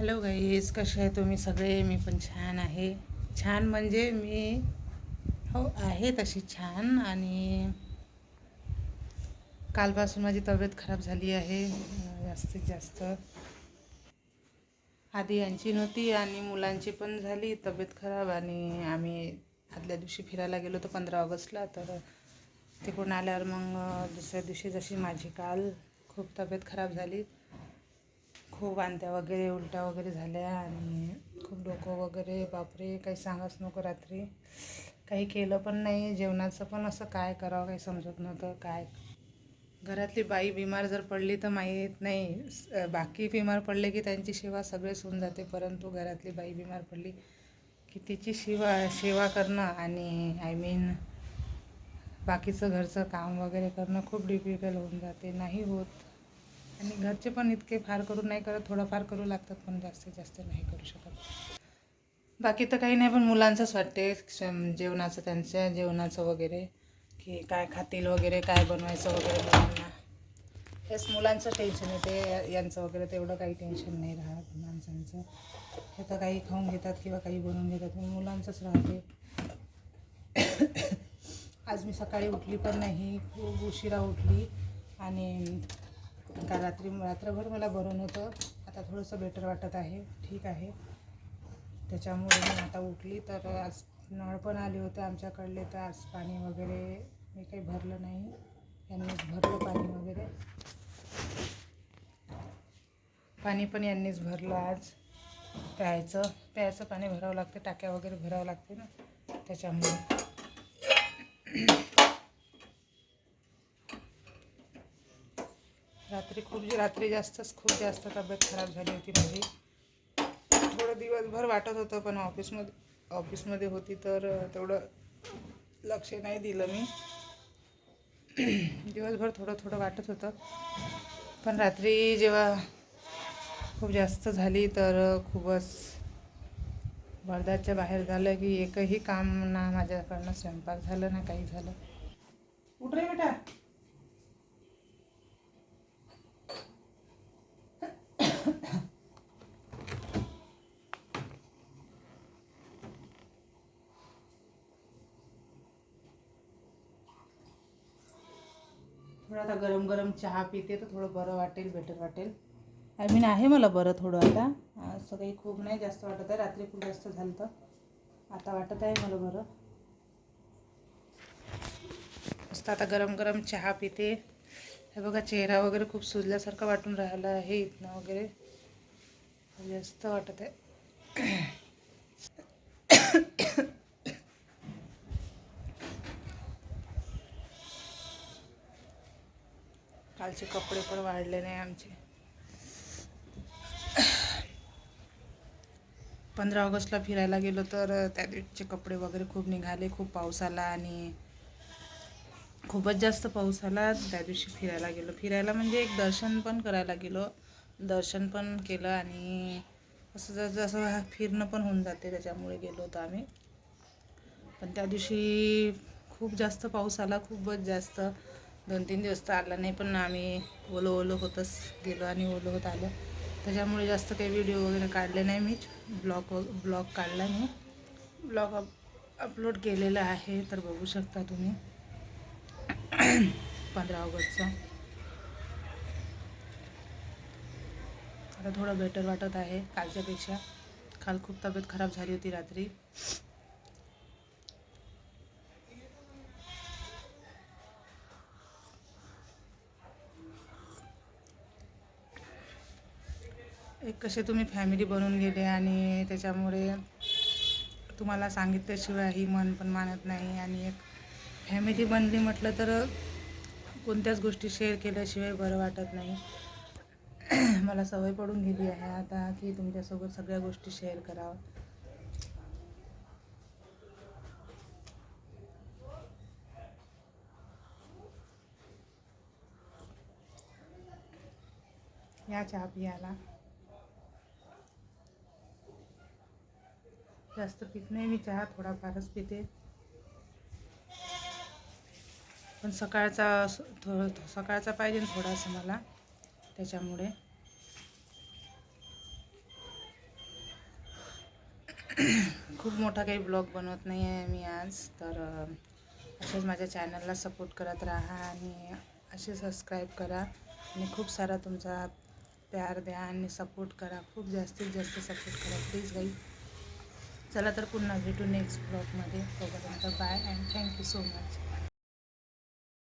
Hello guys कसे आहे तुम्ही सगळे? मी पण छान आहे. छान म्हणजे मी हो आहे तशी छान आणि कालपासून माझी तब्येत खराब झाली आहे. जास्तीत जास्त. आधी यांची नव्हती आणि मुलांची पण झाली तब्येत खराब आणि आम्ही आदल्या दिवशी फिरायला गेलो होतो पंधरा ऑगस्टला तर तिकडून आल्यावर मग दुसऱ्या दिवशी जशी माझी काल खूप तब्येत खराब झाली खूप वांत्या वगैरे उलट्या वगैरे झाल्या आणि खूप डोकं वगैरे बापरे काही सांगाच नको रात्री. काही केलं पण नाही जेवणाचं पण असं काय करावं काही समजत नव्हतं काय. घरातली बाई बिमार जर पडली तर माहीत नाही. बाकी बिमार पडले की त्यांची सेवा सगळेच होऊन जाते परंतु घरातली बाई बिमार पडली की तिची सेवा सेवा करणं आणि आय मीन बाकीचं घरचं काम वगैरे करणं खूप डिफिकल्ट होऊन जाते. नाही होत. आणि घरचे पण इतके फार करून नाही करत थोडंफार करू लागतात पण जास्तीत जास्त नाही करू शकत. बाकी तर काही नाही पण मुलांचंच वाटते जेवणाचं त्यांच्या जेवणाचं वगैरे की काय खातील वगैरे काय बनवायचं वगैरे मुलांना. हेच मुलांचं टेन्शन येते यांचं वगैरे तेवढं काही टेन्शन नाही राहत माणसांचं. हे तर काही खाऊन घेतात किंवा काही बनवून घेतात पण मुलांचंच राहते. आज मी सकाळी उठली पण नाही खूप उशिरा उठली आणि काल रात्री रात्रभर मला बरं होतं आता थोडंसं बेटर वाटत आहे. ठीक आहे. त्याच्यामुळे मी आता उठली तर आज नळ पण आले होते आमच्याकडले तर आज पाणी वगैरे मी काही भरलं नाही. यांनीच भरलं पाणी वगैरे. पाणी पण यांनीच भरलं आज. प्यायचं प्यायचं पाणी भरावं लागते टाक्या वगैरे भरावं लागते ना. त्याच्यामुळे. रात्री खूप रात्री जास्तच खूप जास्त तब्येत खराब झाली होती माझी. थोडं दिवसभर वाटत होतं पण ऑफिसमध्ये ऑफिसमध्ये होती तर तेवढं लक्ष नाही दिलं मी. दिवसभर थोडं थोडं वाटत होतं. पण रात्री जेव्हा खूप जास्त झाली तर खूपच वर्धाच्या बाहेर झालं की एकही काम ना माझ्याकडनं स्वयंपाक झालं ना काही झालं. उठ बेटा. थोडं आता गरम गरम चहा पिते तर थोडं बरं वाटेल बेटर वाटेल. आय मीन आहे मला बरं थोडं आता. असं काही खूप नाही जास्त वाटत आहे. रात्री खूप जास्त झालं तर आता वाटत आहे मला बरं. मस्त आता गरम गरम चहा पिते. हे बघा चेहरा वगैरे खूप सुजल्यासारखा वाटून राहिला आहे इथनं वगैरे. जास्त वाटत आहे. कालचे कपडे पण वाढले नाही आमचे. पंधरा ऑगस्टला फिरायला गेलो तर त्या दिवशीचे कपडे वगैरे खूप निघाले खूप पाऊस आला आणि खूपच जास्त पाऊस आला त्या दिवशी फिरायला गेलो. फिरायला म्हणजे एक दर्शन पण करायला गेलो. दर्शन पण केलं आणि असं जसं जसं फिरणं पण होऊन जाते त्याच्यामुळे गेलो होतो आम्ही. पण त्या दिवशी खूप जास्त पाऊस आला खूपच जास्त. दोन तीन दिवस तर आला नाही पण आम्ही ओलं ओलं होतच गेलो आणि ओलं होत आलं. त्याच्यामुळे जास्त काही व्हिडिओ वगैरे काढले नाही मी. ब्लॉग ब्लॉग काढला मी ब्लॉग अप अपलोड केलेला आहे तर बघू शकता तुम्ही. पंधरा ऑगस्टचा. आता थोडं बेटर वाटत आहे कालच्यापेक्षा. काल खूप तब्येत खराब झाली होती रात्री. एक कसे तुम्ही फॅमिली बनवून गेले आणि त्याच्यामुळे तुम्हाला सांगितल्याशिवाय ही मन पण मानत नाही. आणि एक फॅमिली बनली म्हटलं तर कोणत्याच गोष्टी शेअर केल्याशिवाय बरं वाटत नाही. मला सवय पडून गेली आहे आता की तुमच्यासोबत सगळ्या गोष्टी शेअर करावं. या चहा पियाला. जास्त पित नाही मी चहा थोडाफारच पिते. पण सकाळचा थोडं सकाळचा पाहिजे थोडासा मला. त्याच्यामुळे. खूप मोठा काही ब्लॉग बनवत नाही आहे मी आज. तर असेच माझ्या चॅनलला सपोर्ट करत राहा आणि असे सबस्क्राईब करा. आणि खूप सारा तुमचा प्यार द्या आणि सपोर्ट करा. खूप जास्तीत जास्त सपोर्ट करा. प्लीज गाई चला तर पुन्हा भेटू नेक्स्ट ब्लॉगमध्ये तोपर्यंत bye and thank you so much